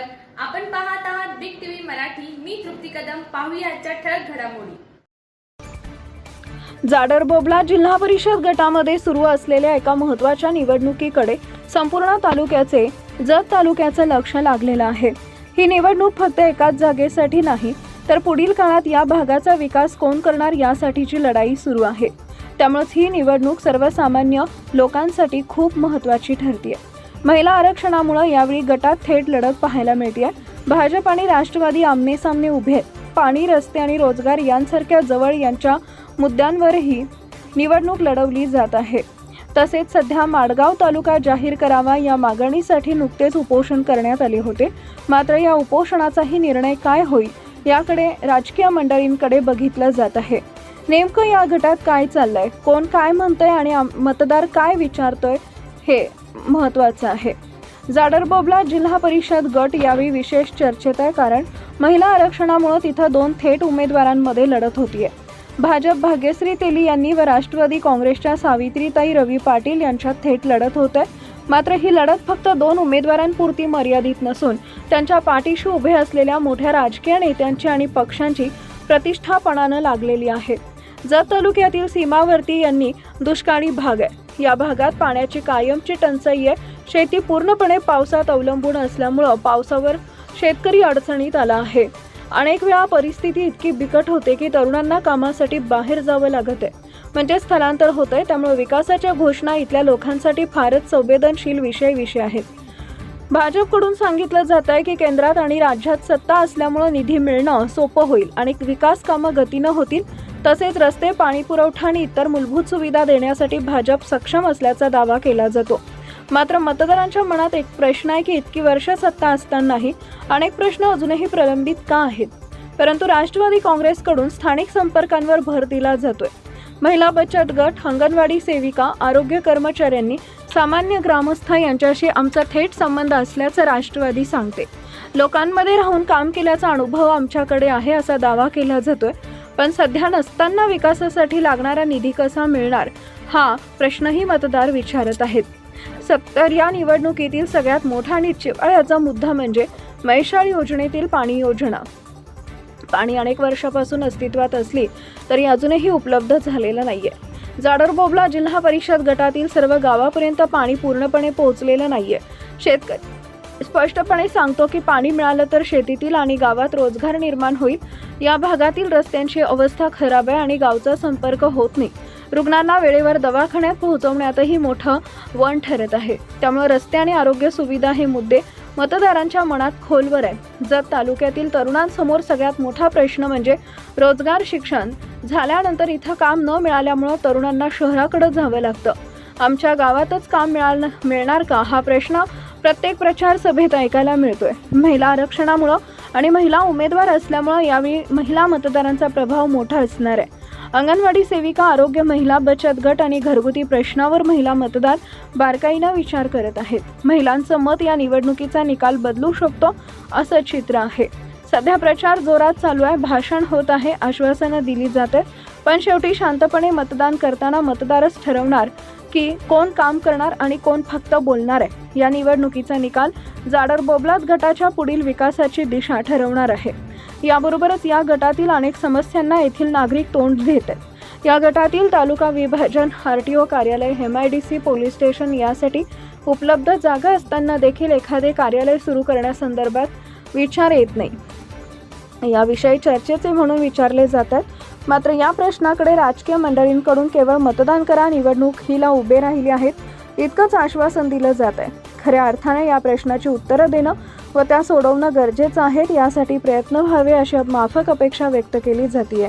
नमस्कार आपण पाहत आहात बिग टीव्ही मराठी. मी तृप्ती कदम. पाहूया आजच्या ठळक घडामोडी. जाडर बोबला जिल्हा परिषद गटामध्ये सुरू असलेल्या एका महत्त्वाच्या निवडणुकीकडे संपूर्ण तालुक्याचे जत तालुक्याचं लक्ष लागलेलं आहे. ही निवडणूक फक्त एकाच जागेसाठी नाही तर पुढील काळात या भागाचा विकास कोण करणार यासाठीची लढाई सुरू आहे. त्यामुळेच ही निवडणूक सर्वसामान्य लोकांसाठी खूप महत्त्वाची ठरते महिला आरक्षणामुळे यावेळी गटात थेट लढत पाहायला मिळते भाजप आणि राष्ट्रवादी आमने सामने उभे आहेत. पाणी रस्ते आणि रोजगार यांसारख्या जवळ यांच्या मुद्द्यांवरही निवडणूक लढवली जात आहे. तसेच सध्या माडगाव तालुका जाहीर करावा या मागणीसाठी नुकतेच उपोषण करण्यात आले होते. मात्र या उपोषणाचाही निर्णय काय होईल याकडे राजकीय मंडळींकडे बघितलं जात आहे. नेमकं या गटात काय चाललंय कोण काय म्हणतंय आणि मतदार काय विचारतोय हे महत्त्वाचं आहे. जाडरबोबला जिल्हा परिषद गट यावेळी विशेष चर्चेत आहे कारण महिला आरक्षणामुळे तिथं दोन थेट उमेदवारांमध्ये लढत होतीये. भाजप भाग्यश्री तेली यांनी व राष्ट्रवादी काँग्रेसच्या सावित्रीताई रवी पाटील यांच्यात थेट लढत होत आहे मात्र ही लढत फक्त दोन उमेदवारांपुरती मर्यादित नसून त्यांच्या पाठीशी उभे असलेल्या मोठ्या राजकीय नेत्यांची आणि पक्षांची प्रतिष्ठापणानं लागलेली आहे. जत तालुक्यातील सीमावर्ती यांनी दुष्काळी भाग आहे. या भागात पाण्याची कायमची टंचाई आहे. शेती पूर्णपणे पावसात अवलंबून असल्यामुळं पावसावर शेतकरी अडचणीत आला आहे. अनेक वेळा परिस्थिती इतकी बिकट होते की तरुणांना कामासाठी बाहेर जावं लागत आहे. म्हणजे स्थलांतर होत आहे त्यामुळे विकासाच्या घोषणा इथल्या लोकांसाठी फारच संवेदनशील विषय विषय आहेत. भाजपकडून सांगितलं जात आहे की केंद्रात आणि राज्यात सत्ता असल्यामुळं निधी मिळणं सोपं होईल आणि विकास कामं गतीनं होतील तसेच रस्ते पाणी पुरवठा आणि इतर मूलभूत सुविधा देण्यासाठी भाजप सक्षम असल्याचा दावा केला जातो. मात्र मतदारांच्या मनात एक प्रश्न आहे की इतकी वर्ष सत्ता असतानाही अनेक प्रश्न अजूनही प्रलंबित का आहेत? परंतु राष्ट्रवादी काँग्रेसकडून स्थानिक संपर्कांवर भर दिला जातोय. महिला बचत गट अंगणवाडी सेविका आरोग्य कर्मचाऱ्यांनी सामान्य ग्रामस्थ यांच्याशी आमचा थेट संबंध असल्याचं राष्ट्रवादी सांगते. लोकांमध्ये राहून काम केल्याचा अनुभव आमच्याकडे आहे असा दावा केला जातोय. पण सध्या नसताना विकासासाठी लागणारा निधी कसा मिळणार? हा प्रश्नही मतदार विचारत आहेत. सत्तर या निवडणुकीतील सगळ्यात मोठा आणि चिवाळ्याचा मुद्दा म्हणजे मैशाळ योजनेतील पाणी योजना. पाणी अनेक वर्षापासून अस्तित्वात असली तरी अजूनही उपलब्ध झालेलं नाहीये. जाडरबोबला जिल्हा परिषद गटातील सर्व गावापर्यंत पाणी पूर्णपणे पोहोचलेलं नाहीये. शेतकरी स्पष्टपणे सांगतो की पाणी मिळालं तर शेतीतील आणि गावात रोजगार निर्माण होईल. या भागातील रस्त्यांची अवस्था खराब आहे आणि गावचा संपर्क होत नाही. रुग्णांना वेळेवर दवाखान्यात पोहोचवण्यातही मोठं वन ठरत आहे. त्यामुळे रस्ते आणि आरोग्य सुविधा हे मुद्दे मतदारांच्या मनात खोलवर आहे. जत तालुक्यातील तरुणांसमोर सगळ्यात मोठा प्रश्न म्हणजे रोजगार शिक्षण. झाल्यानंतर इथं काम न मिळाल्यामुळं तरुणांना शहराकडे जावं लागतं. आमच्या गावातच काम मिळाल मिळणार का? हा प्रश्न प्रत्येक प्रचार सभेत ऐकायला मिळतोय. महिला आरक्षणामुळं आणि महिला उमेदवार असल्यामुळं यावेळी महिला मतदारांचा प्रभाव मोठा असणार आहे. अंगणवाडी सेविका आरोग्य महिला बचत गट आणि घरगुती प्रश्नावर महिला मतदार बारकाईनं विचार करत आहेत. महिलांचं मत या निवडणुकीचा निकाल बदलू शकतो असं चित्र आहे. सध्या प्रचार जोरात चालू आहे भाषण होत आहे आश्वासनं दिली जात आहेत. पण शेवटी शांतपणे मतदान करताना मतदारच ठरवणार की कोण काम करणार आणि कोण फक्त बोलणार आहे. या निवडणुकीचा निकाल जाडर बोबलात गटाच्या पुढील विकासाची दिशा ठरवणार आहे. याबरोबरच या गटातील अनेक समस्यांना येथील नागरिक तोंड देत आहेत. या गटातील तालुका विभाजन आर टी ओ कार्यालय M I D C police station यासाठी उपलब्ध जागा असताना देखील एखादे कार्यालय सुरू करण्यासंदर्भात विचार येत नाही. याविषयी चर्चेचे म्हणून विचारले जातात. मात्र या प्रश्नाकडे राजकीय मंडळींकडून केवळ मतदान करा निवडणूक हिला उभे राहिले आहेत इतकंच आश्वासन दिलं जात आहे. खऱ्या अर्थाने या प्रश्नाची उत्तरं देणं व त्या सोडवणं गरजेचं आहे यासाठी प्रयत्न व्हावे अशी माफक अपेक्षा व्यक्त केली जाते